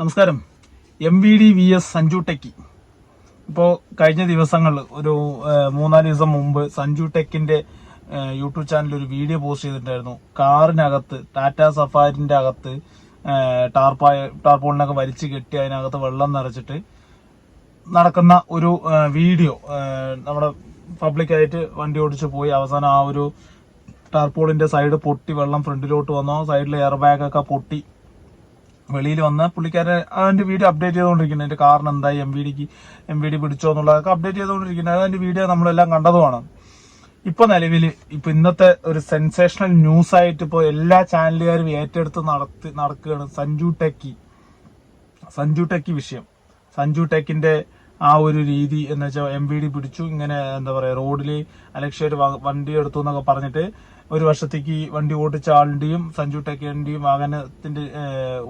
നമസ്കാരം. M V D V S Sanju techie. ഇപ്പോൾ കഴിഞ്ഞ ദിവസങ്ങളിൽ ഒരു മൂന്നാൽ ദിവസം മുമ്പ് സഞ്ജു ടെക്കിന്റെ യൂട്യൂബ് ചാനലിൽ ഒരു വീഡിയോ പോസ്റ്റ് ചെയ്തിട്ടുണ്ടായിരുന്നു. കാറിനകത്ത് ടാറ്റ സഫാരിന്റെ അകത്ത് ടാർപ്പായ ടാർപോളിനൊക്കെ വലിച്ചു കെട്ടി അതിനകത്ത് വെള്ളം നിറച്ചിട്ട് നടക്കുന്ന ഒരു വീഡിയോ നമ്മുടെ പബ്ലിക്കായിട്ട് വണ്ടി ഓടിച്ച് പോയി. അവസാനം ആ ഒരു ടാർപോളിന്റെ സൈഡ് പൊട്ടി വെള്ളം ഫ്രണ്ടിലോട്ട് വന്നോ. സൈഡിൽ എയർ ബാഗ് ഒക്കെ പൊട്ടി വെളിയിൽ വന്ന് പുള്ളിക്കാരെ അതിന്റെ വീഡിയോ അപ്ഡേറ്റ് ചെയ്തുകൊണ്ടിരിക്കുന്നത് അതിന്റെ കാരണം എന്തായി? എം വി ഡിക്ക് എം വി ഡി പിടിച്ചോ എന്നുള്ളതൊക്കെ അപ്ഡേറ്റ് ചെയ്തുകൊണ്ടിരിക്കുന്നത് അതിന്റെ വീഡിയോ നമ്മളെല്ലാം കണ്ടതുമാണ്. ഇപ്പൊ നിലവിൽ ഇപ്പൊ ഇന്നത്തെ ഒരു സെൻസേഷണൽ ന്യൂസ് ആയിട്ട് ഇപ്പോൾ എല്ലാ ചാനലുകാരും ഏറ്റെടുത്ത് നടത്തി നടക്കുകയാണ് സഞ്ജു ടെക്കി. സഞ്ജു ടെക്കി വിഷയം. സഞ്ജു ടെക്കിന്റെ ആ ഒരു രീതി എന്ന് വെച്ചാൽ എം വി ഡി പിടിച്ചു. ഇങ്ങനെ എന്താ പറയാ റോഡിൽ അലക്ഷ്യ ഒരു വണ്ടി എടുത്തു എന്നൊക്കെ പറഞ്ഞിട്ട് ഒരു വർഷത്തേക്ക് വണ്ടി ഓടിച്ച ആളിന്റെയും സഞ്ജു ടെക്കേന്റെയും വാഹനത്തിന്റെ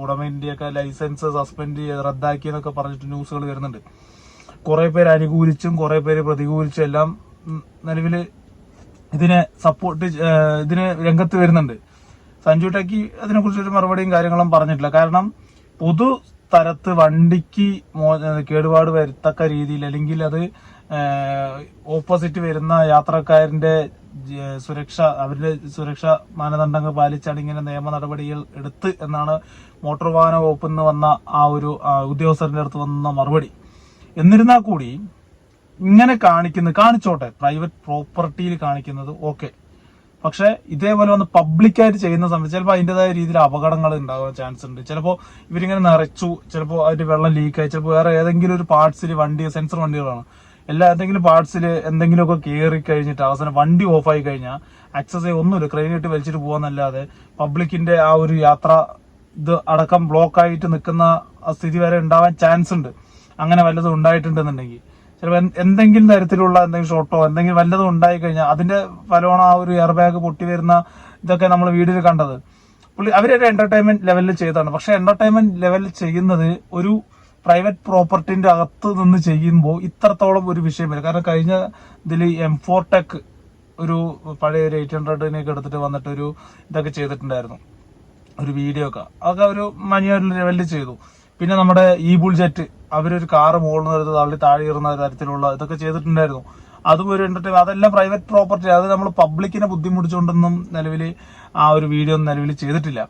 ഉടമേന്റെയൊക്കെ ലൈസൻസ് സസ്പെൻഡ് ചെയ്ത് റദ്ദാക്കി എന്നൊക്കെ പറഞ്ഞിട്ട് ന്യൂസുകൾ വരുന്നുണ്ട്. കുറെ പേര് അനുകൂലിച്ചും കുറെ പേര് പ്രതികൂലിച്ചും എല്ലാം നിലവിൽ ഇതിനെ സപ്പോർട്ട് ഇതിന് രംഗത്ത് വരുന്നുണ്ട്. സഞ്ജു ടെക്കി അതിനെ കുറിച്ചൊരു മറുപടിയും കാര്യങ്ങളും പറഞ്ഞിട്ടില്ല. കാരണം പൊതു തരത്ത് വണ്ടിക്ക് കേടുപാട് വരുത്തക്ക രീതിയിൽ അല്ലെങ്കിൽ അത് ഓപ്പോസിറ്റ് വരുന്ന യാത്രക്കാരന്റെ സുരക്ഷ അവരുടെ സുരക്ഷാ മാനദണ്ഡങ്ങൾ പാലിച്ചാണ് ഇങ്ങനെ നിയമ നടപടികൾ എടുത്ത് എന്നാണ് മോട്ടോർ വാഹന വകുപ്പിൽ നിന്ന് വന്ന ആ ഒരു ഉദ്യോഗസ്ഥരുടെ അടുത്ത് വന്ന മറുപടി. എന്നിരുന്നാൽ കൂടി ഇങ്ങനെ കാണിക്കുന്നത് കാണിച്ചോട്ടെ പ്രൈവറ്റ് പ്രോപ്പർട്ടിയിൽ കാണിക്കുന്നത് ഓക്കെ പക്ഷേ ഇതേപോലെ വന്ന് പബ്ലിക്കായിട്ട് ചെയ്യുന്ന സമയത്ത് ചിലപ്പോൾ അതിന്റെതായ രീതിയിൽ അപകടങ്ങൾ ഉണ്ടാകാൻ ചാൻസ് ഉണ്ട്. ചിലപ്പോൾ ഇവരിങ്ങനെ നിറച്ചു ചിലപ്പോൾ അതിന്റെ വെള്ളം ലീക്കായി ചിലപ്പോൾ വേറെ ഏതെങ്കിലും ഒരു പാർട്സിൽ വണ്ടി സെൻസർ വണ്ടികളാണ്. എല്ലാ എന്തെങ്കിലും പാർട്സിൽ എന്തെങ്കിലുമൊക്കെ കയറി കഴിഞ്ഞിട്ട് അവസാനം വണ്ടി ഓഫായി കഴിഞ്ഞാൽ ആക്സസ് ഒന്നുമില്ല. ക്രെയിനിട്ട് വലിച്ചിട്ട് പോകാന്നല്ലാതെ പബ്ലിക്കിന്റെ ആ ഒരു യാത്ര ഇത് അടക്കം ബ്ലോക്കായിട്ട് നിൽക്കുന്ന സ്ഥിതി വരെ ഉണ്ടാവാൻ ചാൻസ് ഉണ്ട്. അങ്ങനെ വല്ലതും ഉണ്ടായിട്ടുണ്ടെന്നുണ്ടെങ്കിൽ. ചിലപ്പോൾ എന്തെങ്കിലും തരത്തിലുള്ള എന്തെങ്കിലും ഷോട്ടോ എന്തെങ്കിലും വല്ലതും ഉണ്ടായി കഴിഞ്ഞാൽ അതിന്റെ ഫലമാണ് ആ ഒരു എയർ ബാഗ് പൊട്ടി വരുന്ന ഇതൊക്കെ നമ്മൾ വീഡിയോയിൽ കണ്ടത്. പുള്ളി അവരൊരു എന്റർടൈൻമെന്റ് ലെവലിൽ ചെയ്തതാണ്. പക്ഷെ എന്റർടൈൻമെന്റ് ലെവലിൽ ചെയ്യുന്നത് ഒരു പ്രൈവറ്റ് പ്രോപ്പർട്ടിന്റെ അകത്ത് നിന്ന് ചെയ്യുമ്പോൾ ഇത്രത്തോളം ഒരു വിഷയം വരും. കാരണം കഴിഞ്ഞ ഇതിൽ എം ഫോർ ടെക് ഒരു പഴയ ഒരു എയ്റ്റ് ഹൺഡ്രഡിനെയൊക്കെ എടുത്തിട്ട് വന്നിട്ട് ഒരു ഇതൊക്കെ ചെയ്തിട്ടുണ്ടായിരുന്നു. ഒരു വീഡിയോ ഒക്കെ. അതൊക്കെ ഒരു മനിയൊരു ലെവലിൽ ചെയ്തു. പിന്നെ നമ്മുടെ ഇ ബുൾ ജെറ്റ് അവരൊരു കാറ് മുകളിൽ നിന്ന് തള്ളി താഴെ ഇറുന്ന തരത്തിലുള്ള ഇതൊക്കെ ചെയ്തിട്ടുണ്ടായിരുന്നു. അതും ഒരു എന്റർടൈൻ അതെല്ലാം പ്രൈവറ്റ് പ്രോപ്പർട്ടി അത് നമ്മൾ പബ്ലിക്കിനെ ബുദ്ധിമുട്ടിച്ചുകൊണ്ടൊന്നും നിലവിൽ ആ ഒരു വീഡിയോ ഒന്നും നിലവിൽ ചെയ്തിട്ടില്ല.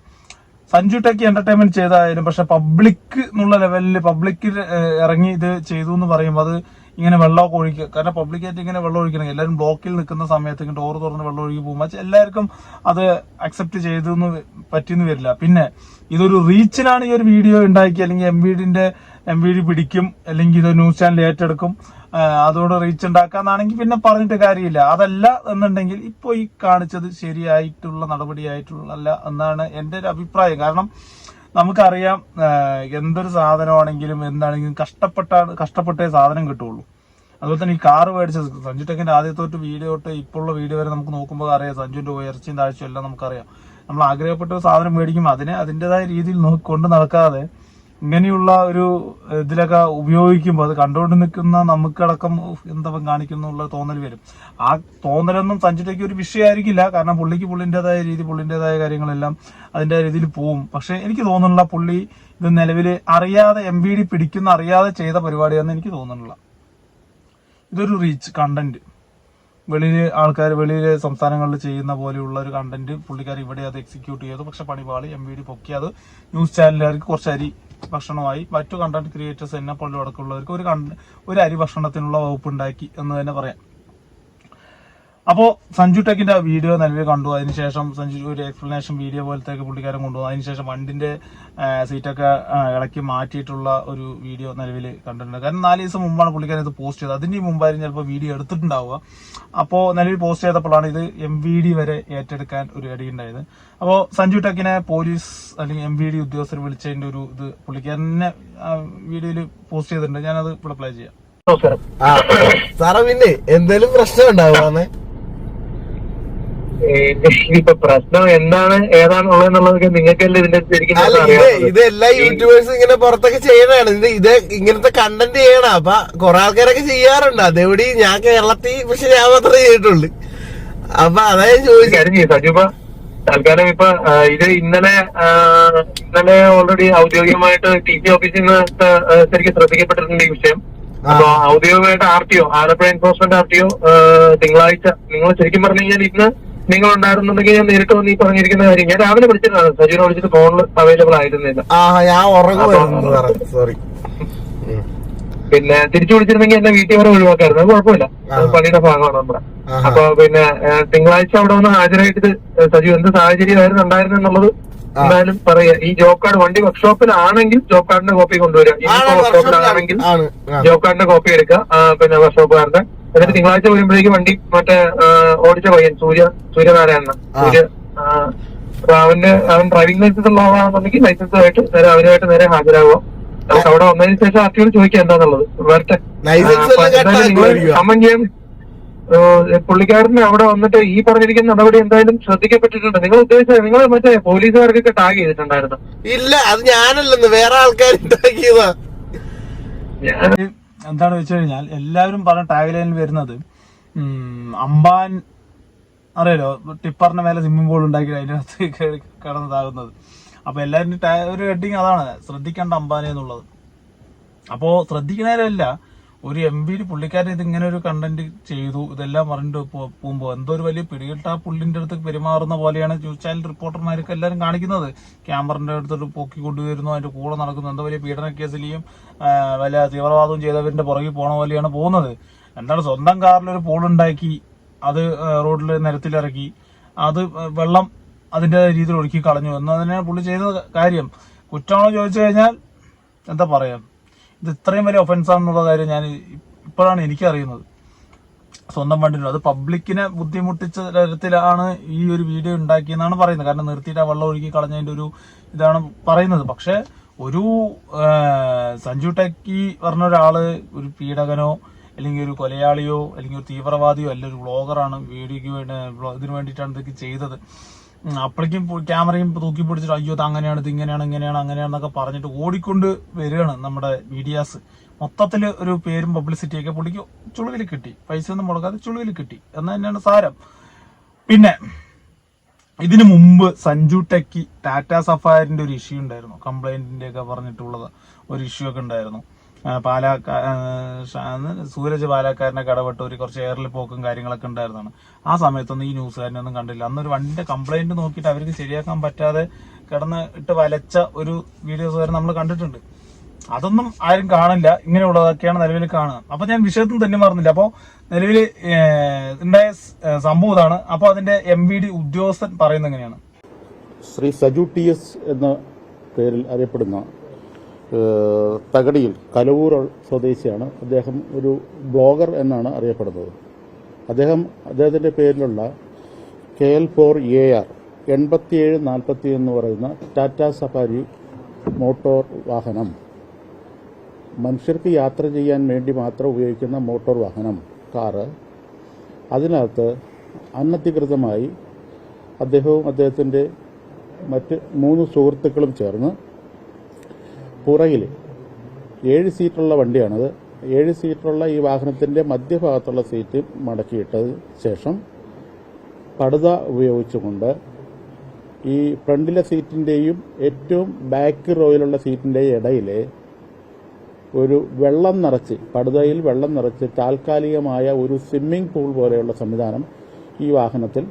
സഞ്ജു ടെക്കി എന്റർടൈൻമെന്റ് ചെയ്തായാലും പക്ഷെ പബ്ലിക് എന്നുള്ള ലെവലിൽ പബ്ലിക്കിൽ ഇറങ്ങി ഇത് ചെയ്തു എന്ന് പറയുമ്പോൾ അത് ഇങ്ങനെ വെള്ളമൊക്കെ ഒഴിക്കുക കാരണം പബ്ലിക്കായിട്ട് ഇങ്ങനെ വെള്ളം ഒഴിക്കണം എല്ലാവരും ബ്ലോക്കിൽ നിൽക്കുന്ന സമയത്ത് ഇങ്ങനെ ഡോർ തുറന്ന് വെള്ളം ഒഴുകി പോകുമ്പോൾ എല്ലാവർക്കും അത് അക്സെപ്റ്റ് ചെയ്തു എന്ന് പറ്റിയെന്ന് വരില്ല. പിന്നെ ഇതൊരു റീച്ചിനാണ് ഈ ഒരു വീഡിയോ ഉണ്ടാക്കി അല്ലെങ്കിൽ എം വീഡിന്റെ എം വി ഡി പിടിക്കും അല്ലെങ്കിൽ ഇത് ന്യൂസ് ചാനൽ ഏറ്റെടുക്കും. ആ, അതുകൊണ്ട് റീച്ച് ഉണ്ടാക്കാന്നാണെങ്കിൽ പിന്നെ പറഞ്ഞിട്ട് കാര്യമില്ല. അതല്ല എന്നുണ്ടെങ്കിൽ ഇപ്പോൾ ഈ കാണിച്ചത് ശരിയായിട്ടുള്ള നടപടിയായിട്ടുള്ള എന്നാണ് എന്റെ ഒരു അഭിപ്രായം. കാരണം നമുക്കറിയാം എന്തൊരു സാധനമാണെങ്കിലും എന്താണെങ്കിലും കഷ്ടപ്പെട്ടാണ് കഷ്ടപ്പെട്ടേ സാധനം കിട്ടുള്ളൂ. അതുപോലെ തന്നെ ഈ കാറ് മേടിച്ചത് സഞ്ജു ടെക്കിന്റെ ആദ്യത്തെ തൊട്ട് വീഡിയോ തൊട്ട് ഇപ്പോഴുള്ള വീഡിയോ വരെ നമുക്ക് നോക്കുമ്പോൾ അറിയാം സഞ്ജുവിന്റെ ഉയർച്ചയും താഴ്ചയും എല്ലാം നമുക്കറിയാം. നമ്മൾ ആഗ്രഹപ്പെട്ട ഒരു സാധനം മേടിക്കുമ്പോൾ അതിനെ അതിന്റെതായ രീതിയിൽ കൊണ്ട് നടക്കാതെ ഇങ്ങനെയുള്ള ഒരു ഇതിലൊക്കെ ഉപയോഗിക്കുമ്പോൾ അത് കണ്ടുകൊണ്ട് നിൽക്കുന്ന നമുക്കടക്കം എന്താ കാണിക്കുന്നുള്ള തോന്നൽ വരും. ആ തോന്നലൊന്നും സഞ്ജുട്ടേക്ക് ഒരു വിഷയമായിരിക്കില്ല. കാരണം പുള്ളിക്ക് പുള്ളിന്റെതായ രീതി പുള്ളിന്റെതായ കാര്യങ്ങളെല്ലാം അതിന്റെ രീതിയിൽ പോവും. പക്ഷേ എനിക്ക് തോന്നുന്നില്ല പുള്ളി ഇത് നിലവിൽ അറിയാതെ എം ബി ഡി പിടിക്കുന്ന അറിയാതെ ചെയ്ത പരിപാടിയാണെന്ന് എനിക്ക് തോന്നുന്നില്ല. ഇതൊരു റീച്ച് കണ്ടന്റ് വെളിയിൽ ആൾക്കാർ വെളിയിൽ സംസ്ഥാനങ്ങളിൽ ചെയ്യുന്ന പോലെയുള്ള ഒരു കണ്ടന്റ് പുള്ളിക്കാർ ഇവിടെ അത് എക്സിക്യൂട്ട് ചെയ്തു. പക്ഷെ പണിപാളി എം വി ഡി പൊക്കി അത് ന്യൂസ് ചാനലുകാർക്ക് കുറച്ച് അരി ഭക്ഷണമായി മറ്റു കണ്ടന്റ് ക്രിയേറ്റേഴ്സ് എന്നെ പോലെ അടക്കമുള്ളവർക്ക് ഒരു ഒരു അരി ഭക്ഷണത്തിനുള്ള വകുപ്പ് ഉണ്ടാക്കി എന്ന് തന്നെ പറയാം. അപ്പോ സഞ്ജു ടെക്കിന്റെ വീഡിയോ നിലവിൽ കണ്ടു. അതിനുശേഷം സഞ്ജു ഒരു എക്സ്പ്ലനേഷൻ വീഡിയോ പോലത്തെ പുള്ളിക്കാരൻ കൊണ്ടുവന്നു. അതിനുശേഷം വണ്ടിന്റെ സീറ്റൊക്കെ ഇളക്കി മാറ്റിയിട്ടുള്ള ഒരു വീഡിയോ നിലവിൽ കണ്ടിട്ടുണ്ട്. കാരണം നാല് ദിവസം മുമ്പാണ് പുള്ളിക്കാരൻ ഇത് പോസ്റ്റ് ചെയ്തത്. അതിന്റെ മുമ്പായിരുന്നു ചിലപ്പോൾ വീഡിയോ എടുത്തിട്ടുണ്ടാവുക. അപ്പോൾ നിലവിൽ പോസ്റ്റ് ചെയ്തപ്പോഴാണ് ഇത് എം വി ഡി വരെ ഏറ്റെടുക്കാൻ ഒരു ഇടയുണ്ടായത് അപ്പോൾ സഞ്ജു ടെക്കിനെ പോലീസ് അല്ലെങ്കിൽ എം വി ഡി ഉദ്യോഗസ്ഥർ വിളിച്ചതിന്റെ ഒരു ഇത് പുള്ളിക്കാരനെ വീഡിയോയിൽ പോസ്റ്റ് ചെയ്തിട്ടുണ്ട്. ഞാനത് ഇവിടെ പ്ലേ ചെയ്യാം. നമസ്കാരം. സാറേ പിന്നെ എന്തേലും പ്രശ്നം ഉണ്ടാവുകയെന്ന്? ഇപ്പൊ പ്രശ്നം എന്താണ്? ഏതാണുള്ളതെന്നുള്ളതൊക്കെ നിങ്ങൾക്കല്ലേ ഇതിന്റെ ശരിക്കും ഇത് എല്ലാ യൂട്യൂബേഴ്സും ഇങ്ങനെ പുറത്തൊക്കെ ചെയ്യണതാണ് ഇത് ഇത് ഇങ്ങനത്തെ കണ്ടന്റ് ചെയ്യണം. അപ്പൊ കൊറേ ആൾക്കാരൊക്കെ ചെയ്യാറുണ്ട്. അതെവിടെ ഞാൻ കേരളത്തിൽ പക്ഷെ ഞാൻ മാത്രമേ ചെയ്തിട്ടുള്ളൂ. അപ്പൊ അതായത് ചോദിച്ചു സജുബ തൽക്കാലം ഇപ്പൊ ഇത് ഇന്നലെ ഇന്നലെ ഓൾറെഡി ഔദ്യോഗികമായിട്ട് ടി സി ഓഫീസിൽ നിന്ന് ശരിക്കും ശ്രദ്ധിക്കപ്പെട്ടിട്ടുണ്ട് ഈ വിഷയം. അപ്പൊ ഔദ്യോഗികമായിട്ട് R T O Alappuzha enforcement R T O തിങ്കളാഴ്ച. നിങ്ങൾ ശരിക്കും പറഞ്ഞു കഴിഞ്ഞാൽ ഇന്ന് നിങ്ങൾ ഉണ്ടായിരുന്നുണ്ടെങ്കിൽ ഞാൻ നേരിട്ട് വന്ന് ഈ പറഞ്ഞിരിക്കുന്ന കാര്യം ഞാൻ രാവിലെ വിളിച്ചിട്ടാണ് സജീവനെ വിളിച്ചിട്ട് ഫോണിൽ അവൈലബിൾ ആയിരുന്നില്ല. ആ ഞാൻ ഉറങ്ങുമായിരുന്നു സാറേ. പിന്നെ തിരിച്ചു വിളിച്ചിരുന്നെങ്കിൽ എന്നെ വീട്ടിൽ വരെ ഒഴിവാക്കായിരുന്നു. അത് കുഴപ്പമില്ല. പള്ളിയുടെ ഭാഗമാണ് നമ്മുടെ. അപ്പൊ പിന്നെ തിങ്കളാഴ്ച അവിടെ വന്ന് ഹാജരായിട്ട് സജീവ് എന്ത് സാഹചര്യമായിരുന്നു ഉണ്ടായിരുന്നു എന്നുള്ളത് എന്തായാലും പറയാ. ഈ ജോബ് കാർഡ് വണ്ടി വർക്ക്ഷോപ്പിലാണെങ്കിൽ ജോബ് കാർഡിന്റെ കോപ്പി കൊണ്ടുവരിക. ഇനിയിപ്പോ വർക്ക്ഷോപ്പിലാണെങ്കിൽ. ജോബ് കാർഡിന്റെ കോപ്പി എടുക്കുക. പിന്നെ വർക്ക്ഷോപ്പുകാരുടെ എന്നിട്ട് തിങ്കളാഴ്ച വരുമ്പോഴേക്കും വണ്ടി മറ്റേ ഓടിച്ച പയ്യൻ സൂര്യ സൂര്യനാരായണ സൂര്യ അവന്റെ അവൻ ഡ്രൈവിംഗ് ലൈസൻസ് ഉള്ള ആളാണെന്നുണ്ടെങ്കിൽ ലൈസൻസുമായിട്ട് നേരെ അവരുമായിട്ട് നേരെ ഹാജരാകുക. നമുക്ക് അവിടെ വന്നതിന് ശേഷം ആർട്ടിയോട് ചോദിക്കാം എന്താന്നുള്ളത്. വരട്ടെ. കമന്റ് ചെയ്യാൻ പുള്ളിക്കാരന് അവിടെ വന്നിട്ട് ഈ പറഞ്ഞിരിക്കുന്ന നടപടി എന്തായാലും ശ്രദ്ധിക്കപ്പെട്ടിട്ടുണ്ട്. നിങ്ങൾ ഉദ്ദേശിച്ചത് നിങ്ങൾ മറ്റേ പോലീസുകാർക്കൊക്കെ ടാഗ് ചെയ്തിട്ടുണ്ടായിരുന്നു. ഇല്ല അത് ഞാനല്ലെന്ന് വേറെ ആൾക്കാർ ഉണ്ടാക്കിയതാ ഞാൻ എന്താണ് വെച്ച് കഴിഞ്ഞാൽ എല്ലാവരും പറഞ്ഞ ടാഗ് ലൈനിൽ വരുന്നത് അമ്പാൻ അറിയാലോ ടിപ്പറിന്റെ മേലെ സ്വിമ്മിംഗ് പൂൾ ഉണ്ടാക്കി അതിനകത്ത് അകത്ത് കിടന്നതാകുന്നത്. അപ്പൊ എല്ലാവരും ഒരു ഹെഡിങ് അതാണ് ശ്രദ്ധിക്കേണ്ട അമ്പാനെ എന്നുള്ളത്. അപ്പോ ശ്രദ്ധിക്കണേരല്ല ഒരു എം പിയിൽ പുള്ളിക്കാരൻ ഇതിങ്ങനെ ഒരു കണ്ടന്റ് ചെയ്തു ഇതെല്ലാം പറഞ്ഞിട്ട് പോകുമ്പോൾ പോകുമ്പോ എന്തോ ഒരു വലിയ പിടികിട്ട ആ പുള്ളിന്റെ അടുത്ത് പെരുമാറുന്ന പോലെയാണ് ന്യൂസ് ചാനൽ റിപ്പോർട്ടർമാരൊക്കെ എല്ലാവരും കാണിക്കുന്നത്. ക്യാമറിന്റെ അടുത്തോട്ട് പൊക്കി കൊണ്ടുവരുന്നു അതിന്റെ കൂടെ നടക്കുന്നു എന്തോ വലിയ പീഡന കേസിലെയും വല്ല തീവ്രവാദവും ചെയ്തവരിന്റെ പുറകിൽ പോണ പോലെയാണ് പോകുന്നത്. എന്താണ് സ്വന്തം കാറിൽ ഒരു പൂളുണ്ടാക്കി അത് റോഡിൽ നിരത്തിലിറക്കി അത് വെള്ളം അതിന്റെ രീതിയിൽ ഒഴുക്കി കളഞ്ഞു. എന്നതിനാണ് പുള്ളി ചെയ്ത കാര്യം. കുറ്റമാണോ ചോദിച്ചു കഴിഞ്ഞാൽ എന്താ പറയാ? ഇത് ഇത്രയും വലിയ ഒഫൻസ് ആണെന്നുള്ള കാര്യം ഞാൻ ഇപ്പോഴാണ് എനിക്കറിയുന്നത്. സ്വന്തം വണ്ടി അത് പബ്ലിക്കിനെ ബുദ്ധിമുട്ടിച്ച തരത്തിലാണ് ഈ ഒരു വീഡിയോ ഉണ്ടാക്കിയെന്നാണ് പറയുന്നത്. കാരണം നിർത്തിയിട്ട് ആ വെള്ളം ഒഴുകി കളഞ്ഞതിന്റെ ഒരു ഇതാണ് പറയുന്നത്. പക്ഷെ ഒരു സഞ്ജു ടെക്കി പറഞ്ഞ ഒരാൾ ഒരു പീഡകനോ അല്ലെങ്കിൽ ഒരു കൊലയാളിയോ അല്ലെങ്കിൽ ഒരു തീവ്രവാദിയോ അല്ല ഒരു വ്ളോഗറാണ് വീഡിയോക്ക് വേണ്ടി ഇതിനു വേണ്ടിയിട്ടാണ് ഇതൊക്കെ ചെയ്തത്. അപ്പോഴേക്കും ക്യാമറയും തൂക്കി പിടിച്ചിട്ട് അയ്യോ അങ്ങനെയാണ് ഇത് ഇങ്ങനെയാണ് ഇങ്ങനെയാണ് അങ്ങനെയാണെന്നൊക്കെ പറഞ്ഞിട്ട് ഓടിക്കൊണ്ട് വരികയാണ് നമ്മുടെ മീഡിയാസ്. മൊത്തത്തിൽ ഒരു പേരും പബ്ലിസിറ്റിയൊക്കെ പുള്ളിക്ക് ചുളിവിൽ കിട്ടി. പൈസ ഒന്നും മുടക്കാതെ ചുളിവിൽ കിട്ടി. എന്ന് തന്നെയാണ് സാരം. പിന്നെ ഇതിനു മുമ്പ് സഞ്ജു ടെക്കി ടാറ്റ സഫാരിന്റെ ഒരു ഇഷ്യൂ ഉണ്ടായിരുന്നു. കംപ്ലൈന്റിന്റെ ഒക്കെ പറഞ്ഞിട്ടുള്ളത് ഒരു ഇഷ്യൂ ഒക്കെ ഉണ്ടായിരുന്നു. പാലാക്ക സൂരജ് പാലക്കാരനെ കടപെട്ട് ഒരു കുറച്ച് എയറിൽ പോക്കും കാര്യങ്ങളൊക്കെ ഉണ്ടായിരുന്നാണ് ആ സമയത്തൊന്നും ഈ ന്യൂസുകാരനൊന്നും കണ്ടില്ല. അന്നൊരു വണ്ടിന്റെ കംപ്ലൈന്റ് നോക്കിയിട്ട് അവർക്ക് ശരിയാക്കാൻ പറ്റാതെ കിടന്ന് ഇട്ട് വലച്ച ഒരു വീഡിയോസ് വരെ നമ്മൾ കണ്ടിട്ടുണ്ട്. അതൊന്നും ആരും കാണില്ല. ഇങ്ങനെയുള്ളതൊക്കെയാണ് നിലവിൽ കാണുക. അപ്പൊ ഞാൻ വിഷയത്തിൽ തന്നെ മറന്നില്ല. അപ്പോ നിലവിൽ ഉണ്ടായ സംഭവം ഇതാണ്. അപ്പൊ അതിന്റെ എം വി ഡി ഉദ്യോഗസ്ഥൻ പറയുന്നത് എങ്ങനെയാണ്? ശ്രീ സജു ടി എസ് എന്ന പേരിൽ അറിയപ്പെടുന്ന തകടിയിൽ കലവൂർ സ്വദേശിയാണ്. അദ്ദേഹം ഒരു ബ്ലോഗർ എന്നാണ് അറിയപ്പെടുന്നത്. അദ്ദേഹം അദ്ദേഹത്തിന്റെ പേരിലുള്ള K L four A R എൺപത്തിയേഴ് നാൽപ്പത്തി എന്ന് പറയുന്ന ടാറ്റ സഫാരി മോട്ടോർ വാഹനം. മനുഷ്യർക്ക് യാത്ര ചെയ്യാൻ വേണ്ടി മാത്രം ഉപയോഗിക്കുന്ന മോട്ടോർ വാഹനം കാറ്. അതിനകത്ത് അനധികൃതമായി അദ്ദേഹവും അദ്ദേഹത്തിന്റെ മറ്റ് മൂന്ന് സുഹൃത്തുക്കളും ചേർന്ന് പുറകിൽ ഏഴ് സീറ്റുള്ള വണ്ടിയാണത്. ഏഴ് സീറ്റുള്ള ഈ വാഹനത്തിന്റെ മധ്യഭാഗത്തുള്ള സീറ്റ് മടക്കിയിട്ടതിന് ശേഷം പടുത ഉപയോഗിച്ചുകൊണ്ട് ഈ ഫ്രണ്ടിലെ സീറ്റിന്റെയും ഏറ്റവും ബാക്ക് റോയിലുള്ള സീറ്റിന്റെയും ഇടയിലെ ഒരു വെള്ളം നിറച്ച് പടുതയിൽ വെള്ളം നിറച്ച് താൽക്കാലികമായ ഒരു സ്വിമ്മിംഗ് പൂൾ പോലെയുള്ള സംവിധാനം ഈ വാഹനത്തിൽ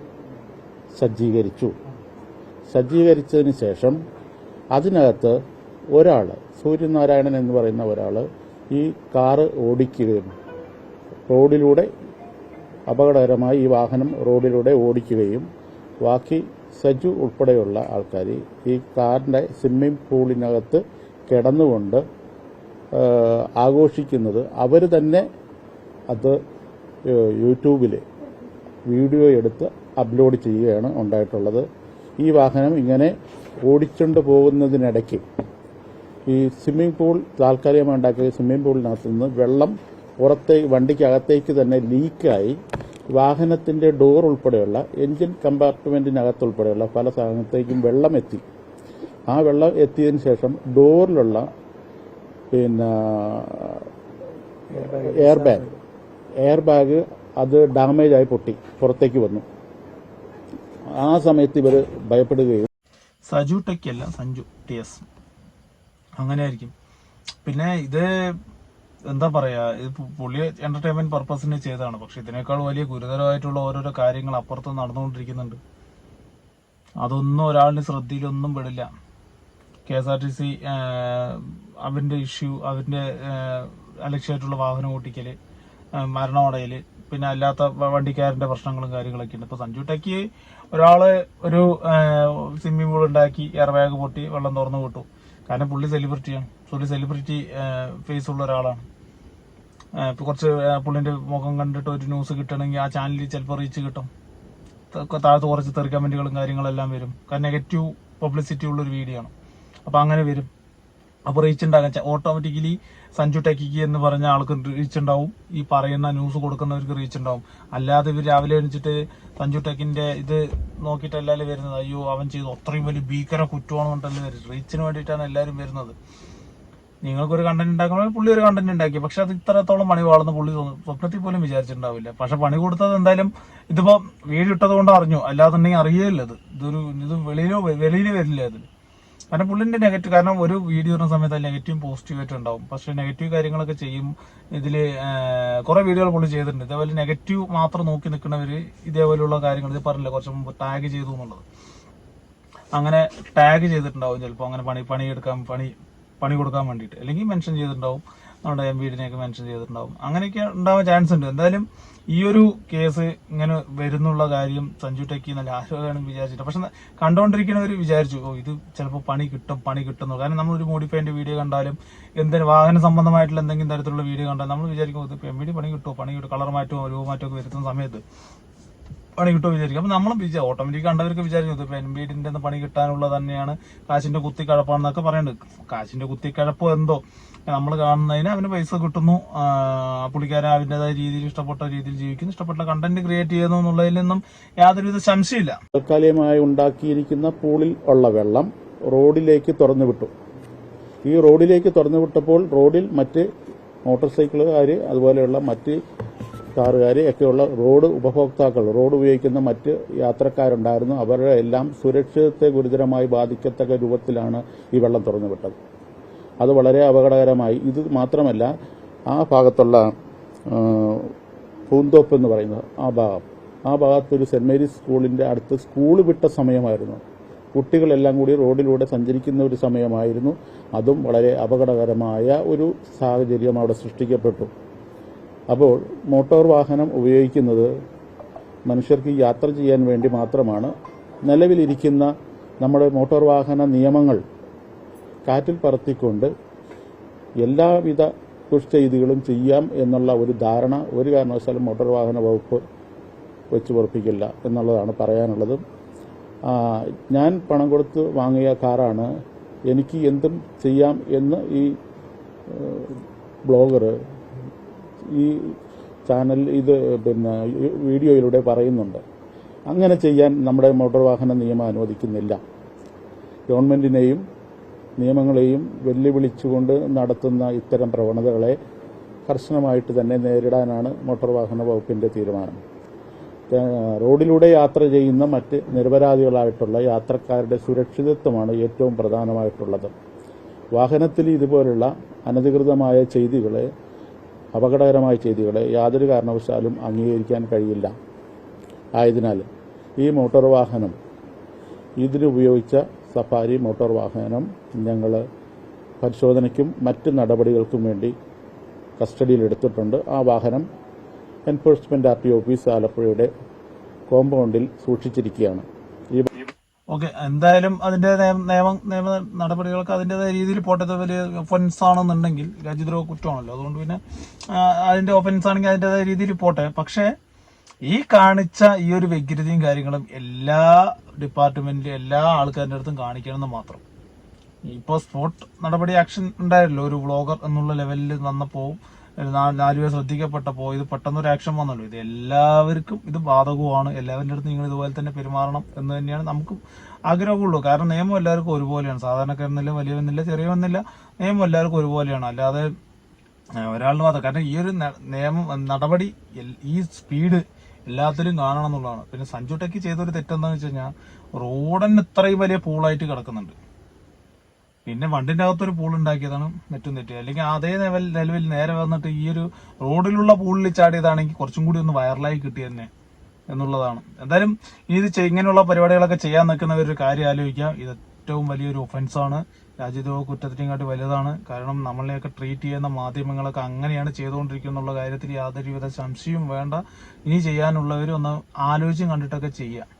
സജ്ജീകരിച്ചു. സജ്ജീകരിച്ചതിന് ശേഷം അതിനകത്ത് ഒരാൾ സൂര്യനാരായണൻ എന്ന് പറയുന്ന ഒരാൾ ഈ കാറ് ഓടിക്കുകയും റോഡിലൂടെ അപകടകരമായി ഈ വാഹനം റോഡിലൂടെ ഓടിക്കുകയും ബാക്കി സജു ഉൾപ്പെടെയുള്ള ആൾക്കാർ ഈ കാറിന്റെ സ്വിമ്മിംഗ് പൂളിനകത്ത് കിടന്നുകൊണ്ട് ആഘോഷിക്കുന്നത് അവർ തന്നെ അത് യൂട്യൂബിൽ വീഡിയോ എടുത്ത് അപ്ലോഡ് ചെയ്യുകയാണ് ഉണ്ടായിട്ടുള്ളത്. ഈ വാഹനം ഇങ്ങനെ ഓടിച്ചുകൊണ്ട് പോകുന്നതിനിടയ്ക്ക് ഈ സ്വിമ്മിംഗ് പൂൾ താൽക്കാലികമായി ഉണ്ടാക്കിയ സ്വിമ്മിംഗ് പൂളിനകത്ത് നിന്ന് വെള്ളം പുറത്തേക്ക് വണ്ടിക്കകത്തേക്ക് തന്നെ ലീക്കായി വാഹനത്തിന്റെ ഡോർ ഉൾപ്പെടെയുള്ള എഞ്ചിൻ കമ്പാർട്ട്മെന്റിനകത്ത് ഉൾപ്പെടെയുള്ള പല സാധനത്തേക്കും വെള്ളം എത്തി ആ വെള്ളം എത്തിയതിന് ശേഷം ഡോറിലുള്ള പിന്നെ എയർ ബാഗ് എയർ ബാഗ് അത് ഡാമേജ് ആയി പൊട്ടി പുറത്തേക്ക് വന്നു. ആ സമയത്ത് ഇവർ ഭയപ്പെടുകയും സജു ടെക്കല്ല സഞ്ജു ടി എസ്. അങ്ങനെ ആയിരിക്കും പിന്നെ ഇത് എന്താ പറയാ ഇത് പുള്ളി എന്റർടൈൻമെന്റ് പർപ്പസിന് ചെയ്തതാണ്. പക്ഷെ ഇതിനേക്കാൾ വലിയ ഗുരുതരമായിട്ടുള്ള ഓരോരോ കാര്യങ്ങൾ അപ്പുറത്ത് നടന്നുകൊണ്ടിരിക്കുന്നുണ്ട്. അതൊന്നും ഒരാളിന് ശ്രദ്ധയിലൊന്നും പെടില്ല. K S R T C അവന്റെ ഇഷ്യൂ അവന്റെ അലക്ഷ്യമായിട്ടുള്ള വാഹനം ഓട്ടിക്കൽ മരണമടയൽ പിന്നെ അല്ലാത്ത വണ്ടിക്കാരന്റെ പ്രശ്നങ്ങളും കാര്യങ്ങളൊക്കെ ഉണ്ട് ഇപ്പൊ സഞ്ജു ടെക്കി ഒരാൾ ഒരു സ്വിമ്മിംഗ് പൂൾ ഉണ്ടാക്കി എയർ ബാഗ് പൊട്ടി വെള്ളം തുറന്നു വിട്ടു. കാരണം പുള്ളി സെലിബ്രിറ്റിയാണ് പുള്ളി സെലിബ്രിറ്റി ഫേസ് ഉള്ള ഒരാളാണ്. ഇപ്പൊ കുറച്ച് പുള്ളിന്റെ മുഖം കണ്ടിട്ട് ഒരു ന്യൂസ് കിട്ടണമെങ്കിൽ ആ ചാനലിൽ ചിലപ്പോൾ റീച്ച് കിട്ടും. താഴത്ത് കുറച്ച് തെറി കമന്റുകളും കാര്യങ്ങളെല്ലാം വരും. കാരണം നെഗറ്റീവ് പബ്ലിസിറ്റി ഉള്ള ഒരു വീഡിയോ ആണ്. അപ്പൊ അങ്ങനെ വരും. അപ്പൊ റീച്ച് ഉണ്ടാകാൻ ഓട്ടോമാറ്റിക്കലി സഞ്ജു ടെക്കിക്ക് എന്ന് പറഞ്ഞ ആൾക്ക് റീച്ച് ഉണ്ടാവും. ഈ പറയുന്ന ന്യൂസ് കൊടുക്കുന്നവർക്ക് റീച്ച് ഉണ്ടാവും. അല്ലാതെ ഇവർ രാവിലെ എണിച്ചിട്ട് സഞ്ജു ടെക്കിന്റെ ഇത് നോക്കിയിട്ട് എല്ലാവരും വരുന്നത്? അയ്യോ അവൻ ചെയ്തു അത്രയും വലിയ ഭീകര കുറ്റമാണെന്നുണ്ടല്ലോ വരുന്നത് റീച്ചിന് വേണ്ടിയിട്ടാണ് എല്ലാവരും വരുന്നത്. നിങ്ങൾക്കൊരു കണ്ടന്റ് ഉണ്ടാക്കുമ്പോൾ പുള്ളി ഒരു കണ്ടന്റ് ഉണ്ടാക്കി. പക്ഷെ അത് ഇത്രത്തോളം പണി വാളുന്ന പുള്ളി സ്വപ്നത്തിൽ പോലും വിചാരിച്ചിട്ടുണ്ടാവില്ല. പക്ഷെ പണി കൊടുത്തത് എന്തായാലും ഇതിപ്പോ വീട് ഇട്ടത് കൊണ്ട് അറിഞ്ഞു. അല്ലാതെ അറിയേയില്ല ഇത് ഇതൊരു ഇത് വെളിയിലോ വെളിയിൽ വരില്ല അതിൽ കാരണം പുള്ളിന്റെ നെഗറ്റീവ് കാരണം ഒരു വീഡിയോ ഇടുന്ന സമയത്ത് നെഗറ്റീവ് പോസിറ്റീവ് ആയിട്ട് ഉണ്ടാവും. പക്ഷെ നെഗറ്റീവ് കാര്യങ്ങളൊക്കെ ചെയ്യും. ഇതിൽ കുറെ വീഡിയോകൾ പുള്ളി ചെയ്തിട്ടുണ്ട്. ഇതേപോലെ നെഗറ്റീവ് മാത്രം നോക്കി നിൽക്കുന്നവര് ഇതേപോലെയുള്ള കാര്യങ്ങൾ ഇത് പറഞ്ഞില്ല. കുറച്ച് മുമ്പ് ടാഗ് ചെയ്തു എന്നുള്ളത്. അങ്ങനെ ടാഗ് ചെയ്തിട്ടുണ്ടാവും ചിലപ്പോൾ അങ്ങനെ പണി പണിയെടുക്കാൻ പണി പണി കൊടുക്കാൻ വേണ്ടിയിട്ട്. അല്ലെങ്കിൽ മെൻഷൻ ചെയ്തിട്ടുണ്ടാവും. നമ്മുടെ എം വീടിനെയൊക്കെ മെൻഷൻ ചെയ്തിട്ടുണ്ടാവും. അങ്ങനെയൊക്കെ ഉണ്ടാവാൻ ചാൻസ് ഉണ്ട്. എന്തായാലും ഈ ഒരു കേസ് ഇങ്ങനെ വരുന്നുള്ള കാര്യം സഞ്ജു ടെക്കി നല്ല ആശ്വാസമാണ് വിചാരിച്ചിട്ട്. പക്ഷെ കണ്ടുകൊണ്ടിരിക്കുന്നവർ വിചാരിച്ചു ഓ ഇത് ചിലപ്പോൾ പണി കിട്ടും പണി കിട്ടുന്നു കാരണം നമ്മൾ ഒരു മോഡിഫൈന്റെ വീഡിയോ കണ്ടാലും എന്തെങ്കിലും വാഹന സംബന്ധമായിട്ടുള്ള എന്തെങ്കിലും തരത്തിലുള്ള വീഡിയോ കണ്ടാലും നമ്മൾ വിചാരിക്കും ഇത് എം വീഡിയോ പണി കിട്ടുമോ? പണി കിട്ടും കളർ മാറ്റമോ രൂപമാറ്റമോ ഒക്കെ വരുത്തുന്ന സമയത്ത്. പണി കിട്ടുമോ വിചാരിക്കും. അപ്പൊ നമ്മളും വിചാരിച്ചു ഓട്ടോമാറ്റിക് കണ്ടവർക്ക് വിചാരിക്കും ഇപ്പൊ എൻ ബീഡിന്റെ പണി കിട്ടാനുള്ള തന്നെയാണ് കാശിന്റെ കുത്തിക്കഴപ്പാണെന്നൊക്കെ കാശിന്റെ കുത്തിക്കഴപ്പോ എന്തോ. നമ്മൾ കാണുന്നതിന് അവന് പൈസ കിട്ടുന്നു. പുള്ളിക്കാരൻ അവന്റേതായ രീതിയിൽ ഇഷ്ടപ്പെട്ട രീതിയിൽ ജീവിക്കുന്നു. ഇഷ്ടപ്പെട്ട കണ്ടന്റ് ക്രിയേറ്റ് ചെയ്യുന്നു എന്നുള്ളതിൽ നിന്നും യാതൊരുവിധ സംശയമില്ല. തൽക്കാലികമായി ഉണ്ടാക്കിയിരിക്കുന്ന പൂളിൽ ഉള്ള വെള്ളം റോഡിലേക്ക് തുറന്നു വിട്ടു ഈ റോഡിലേക്ക് തുറന്നു വിട്ടപ്പോൾ റോഡിൽ മറ്റ് മോട്ടോർ സൈക്കിളുകാർ അതുപോലെയുള്ള മറ്റ് കാറുകാർ ഒക്കെയുള്ള റോഡ് ഉപഭോക്താക്കൾ റോഡ് ഉപയോഗിക്കുന്ന മറ്റ് യാത്രക്കാരുണ്ടായിരുന്നു. അവരുടെ എല്ലാം സുരക്ഷിതത്തെ ഗുരുതരമായി ബാധിക്കത്തക്ക രൂപത്തിലാണ് ഈ വെള്ളം തുറന്നു വിട്ടത് അത് വളരെ അപകടകരമായി. ഇത് മാത്രമല്ല ആ ഭാഗത്തുള്ള പൂന്തോപ്പ് എന്ന് പറയുന്നത് ആ ഭാഗം. ആ ഭാഗത്ത് ഒരു സെന്റ് മേരീസ് സ്കൂളിന്റെ അടുത്ത് സ്കൂൾ വിട്ട സമയമായിരുന്നു. കുട്ടികളെല്ലാം കൂടി റോഡിലൂടെ സഞ്ചരിക്കുന്ന ഒരു സമയമായിരുന്നു. അതും വളരെ അപകടകരമായ ഒരു സാഹചര്യം അവിടെ സൃഷ്ടിക്കപ്പെട്ടു. അപ്പോൾ മോട്ടോർ വാഹനം ഉപയോഗിക്കുന്നത് മനുഷ്യർക്ക് യാത്ര ചെയ്യാൻ വേണ്ടി മാത്രമാണ്. നിലവിലിരിക്കുന്ന നമ്മുടെ മോട്ടോർ വാഹന നിയമങ്ങൾ കാറ്റിൽ പറത്തിക്കൊണ്ട് എല്ലാവിധ ദുഷ്ചെയ്തികളും ചെയ്യാം എന്നുള്ള ഒരു ധാരണ ഒരു കാരണവശാലും മോട്ടോർ വാഹന വകുപ്പ് വെച്ച് ഉറപ്പിക്കില്ല എന്നുള്ളതാണ് പറയാനുള്ളത്. ഞാൻ പണം കൊടുത്ത് വാങ്ങിയ കാറാണ്. എനിക്ക് എന്തും ചെയ്യാം എന്ന് ഈ ബ്ലോഗർ ഈ ചാനൽ ഇത് പിന്നെ വീഡിയോയിലൂടെ പറയുന്നുണ്ട്. അങ്ങനെ ചെയ്യാൻ നമ്മുടെ മോട്ടോർ വാഹന നിയമം അനുവദിക്കുന്നില്ല. ഗവൺമെന്റിനെയും നിയമങ്ങളെയും വെല്ലുവിളിച്ചുകൊണ്ട് നടത്തുന്ന ഇത്തരം പ്രവണതകളെ കർശനമായിട്ട് തന്നെ നേരിടാനാണ് മോട്ടോർ വാഹന വകുപ്പിന്റെ തീരുമാനം. റോഡിലൂടെ യാത്ര ചെയ്യുന്ന മറ്റ് നിരപരാധികളായിട്ടുള്ള യാത്രക്കാരുടെ സുരക്ഷിതത്വമാണ് ഏറ്റവും പ്രധാനമായിട്ടുള്ളത്. വാഹനത്തിൽ ഇതുപോലുള്ള അനധികൃതമായ ചെയ്തികളെ അപകടകരമായ ചെയ്തികളെ യാതൊരു കാരണവശാലും അംഗീകരിക്കാൻ കഴിയില്ല. ആയതിനാൽ ഈ മോട്ടോർ വാഹനം ഇതിനുപയോഗിച്ച സഫാരി മോട്ടോർ വാഹനം ഞങ്ങൾ പരിശോധനയ്ക്കും മറ്റ് നടപടികൾക്കും വേണ്ടി കസ്റ്റഡിയിലെടുത്തിട്ടുണ്ട് ആ വാഹനം എൻഫോഴ്സ്മെന്റ് ആർ ടി ഓഫീസ് ആലപ്പുഴയുടെ കോമ്പൗണ്ടിൽ സൂക്ഷിച്ചിരിക്കുകയാണ്. ഓക്കെ എന്തായാലും അതിന്റെ നിയമ നിയമ- നടപടികളൊക്കെ അതിന്റേതായ രീതിയിൽ പോട്ടത്തെ വലിയ ഒഫൻസ് ആണെന്നുണ്ടെങ്കിൽ രാജ്യദ്രോഹ കുറ്റമാണല്ലോ. അതുകൊണ്ട് പിന്നെ അതിന്റെ ഒഫൻസ് ആണെങ്കിൽ അതിന്റെതായ രീതിയിൽ പോട്ടെ. പക്ഷേ ഈ കാണിച്ച ഈ ഒരു വ്യഗ്രതയും കാര്യങ്ങളും എല്ലാ ഡിപ്പാർട്ട്മെന്റിലും എല്ലാ ആൾക്കാരുടെ അടുത്തും കാണിക്കണമെന്ന് മാത്രം. ഇപ്പോൾ സ്പോട്ട് നടപടി ആക്ഷൻ ഉണ്ടായല്ലോ. ഒരു വ്ളോഗർ എന്നുള്ള ലെവലിൽ നന്നപ്പോവും നാലുപേർ ശ്രദ്ധിക്കപ്പെട്ടപ്പോ ഇത് പെട്ടെന്ന് ഒരു ആക്ഷൻ വന്നല്ലോ. ഇത് എല്ലാവർക്കും ഇത് ബാധകമാണ് എല്ലാവരുടെ അടുത്ത് നിങ്ങൾ ഇതുപോലെ തന്നെ പെരുമാറണം എന്ന് തന്നെയാണ് നമുക്കും ആഗ്രഹമുള്ളൂ. കാരണം നിയമം എല്ലാവർക്കും ഒരുപോലെയാണ്. സാധാരണക്കാരെന്നില്ല വലിയവെന്നില്ല ചെറിയവെന്നില്ല നിയമം എല്ലാവർക്കും ഒരുപോലെയാണ്. അല്ലാതെ ഒരാളിന് മാത്രം. കാരണം ഈ ഒരു നിയമം നടപടി ഈ സ്പീഡ് എല്ലാത്തിലും കാണണം എന്നുള്ളതാണ്. പിന്നെ സഞ്ജു ചെയ്തൊരു തെറ്റെന്താന്ന് വെച്ച് കഴിഞ്ഞാൽ റോഡന്നെ ഇത്രയും വലിയ പൂളായിട്ട് കിടക്കുന്നുണ്ട്. പിന്നെ വണ്ടിന്റെ അകത്തൊരു പൂൾ ഉണ്ടാക്കിയതാണ് നെറ്റും തെറ്റ്. അല്ലെങ്കിൽ അതേ ലെവൽ നിലവിൽ നേരെ വന്നിട്ട് ഈ ഒരു റോഡിലുള്ള പൂളിൽ ചാടിയതാണെങ്കിൽ കുറച്ചും കൂടി ഒന്ന് വൈറലായി കിട്ടി തന്നെ എന്നുള്ളതാണ്. എന്തായാലും ഇത് ഇങ്ങനെയുള്ള പരിപാടികളൊക്കെ ചെയ്യാൻ നിൽക്കുന്നവർ ഒരു കാര്യം ആലോചിക്കാം. ഇത് ഏറ്റവും വലിയൊരു ഒഫൻസാണ് രാജ്യദ്രോഹ കുറ്റത്തിനെക്കാട്ടി വലുതാണ്. കാരണം നമ്മളെയൊക്കെ ട്രീറ്റ് ചെയ്യുന്ന മാധ്യമങ്ങളൊക്കെ അങ്ങനെയാണ് ചെയ്തുകൊണ്ടിരിക്കുന്നുള്ള കാര്യത്തിൽ യാതൊരുവിധ സംശയവും വേണ്ട. ഇനി ചെയ്യാനുള്ളവർ ഒന്ന് ആലോചിച്ചും കണ്ടിട്ടൊക്കെ ചെയ്യുക.